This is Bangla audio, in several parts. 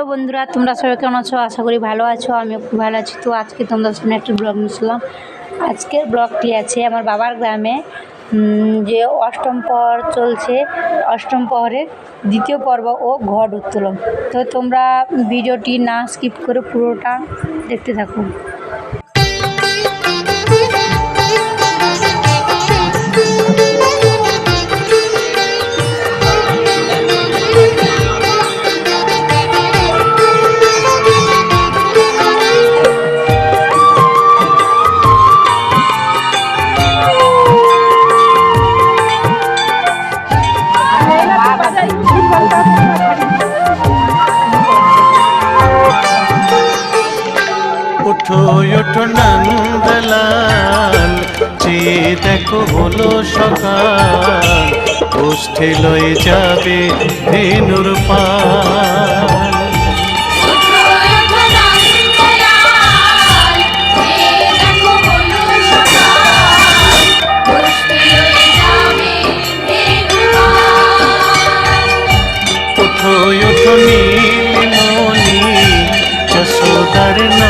হ্যালো বন্ধুরা, তোমরা সবাই কেমন আছো? আশা করি ভালো আছো, আমিও খুব ভালো আছি। তো আজকে তোমাদের সামনে একটা ব্লগ নিয়েছিলাম আজকের ব্লগটি আছে আমার বাবার গ্রামে যে অষ্টম পর চলছে, অষ্টম পহরের দ্বিতীয় পর্ব ও ঘট উত্তোলন। তো তোমরা ভিডিওটি না স্কিপ করে পুরোটা দেখতে থাকো। ওঠো ওঠো নন্দলাল চেয়ে দেখো হলো সকাল। গোষ্ঠী লয়ে যাবে ধেনুর পাল। ওঠো ওঠো নীলমণি যশোদার নয়ন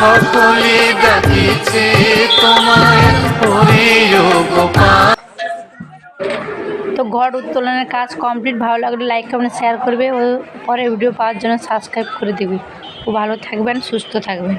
সকলে ডাকিছে তো ঘর উত্তোলনের কাজ কমপ্লিট, ভালো লাগলে লাইক কমেন্ট শেয়ার করবে। ও পরে ভিডিও পাওয়ার জন্য সাবস্ক্রাইব করে দেবে। ভালো থাকবেন, সুস্থ থাকবেন।